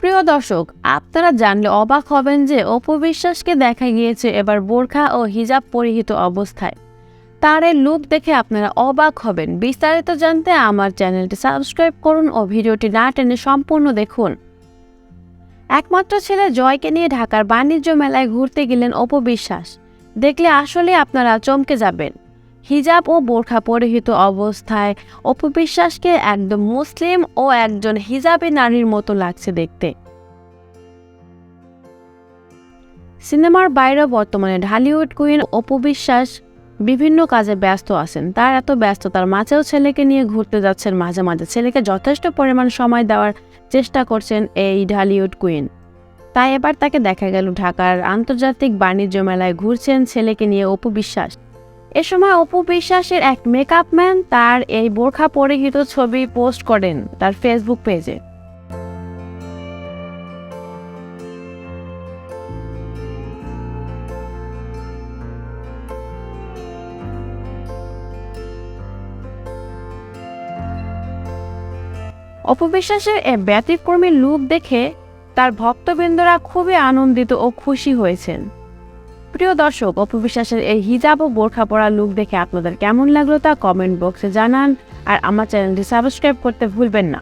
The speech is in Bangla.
প্রিয় দর্শক, আপনারা জানলে অবাক হবেন যে অপবিশ্বাসকে দেখা গিয়েছে এবার বোরখা ও হিজাব পরিহিত অবস্থায়। তার এই লুক দেখে আপনারা অবাক হবেন। বিস্তারিত জানতে আমার চ্যানেলটি সাবস্ক্রাইব করুন ও ভিডিওটি না টেনে সম্পূর্ণ দেখুন। একমাত্র ছেলে জয়কে নিয়ে ঢাকার বাণিজ্য মেলায় ঘুরতে গেলেন অপবিশ্বাস দেখলে আসলে আপনারা চমকে যাবেন। হিজাব ও বোরখা পরিহিত অবস্থায়। অপবিশ্বাসকে একদম মুসলিম ও একজন হিজাবি নারীর মতো লাগছে দেখতে। সিনেমার বাইরেও বর্তমানে ঢালিউড কুইন অপবিশ্বাস বিভিন্ন কাজে ব্যস্ত আছেন। তার এত ব্যস্ততার মাঝেও ছেলেকে নিয়ে ঘুরতে যাচ্ছেন মাঝে মাঝে। ছেলেকে যথেষ্ট পরিমাণ সময় দেওয়ার চেষ্টা করছেন এই ঢালিউড কুইন। তাই এবার তাকে দেখা গেল ঢাকার আন্তর্জাতিক বাণিজ্য মেলায় ঘুরছেন ছেলেকে নিয়ে অপু বিশ্বাস এ সময় অপু বিশ্বাসের এক মেকআপ ম্যান তার এই বোরখা পরিহিত ছবি পোস্ট করেন তার ফেসবুক পেজে অপবিশ্বাসের এ ব্যতিক্রমী লুক দেখে তার ভক্তবৃন্দরা খুবই আনন্দিত ও খুশি হয়েছেন। প্রিয় দর্শক, অপবিশ্বাসের এই হিজাব ও বোরখা পরা লুক দেখে আপনাদের কেমন লাগল তা কমেন্ট বক্সে জানান। আর আমার চ্যানেলটি সাবস্ক্রাইব করতে ভুলবেন না।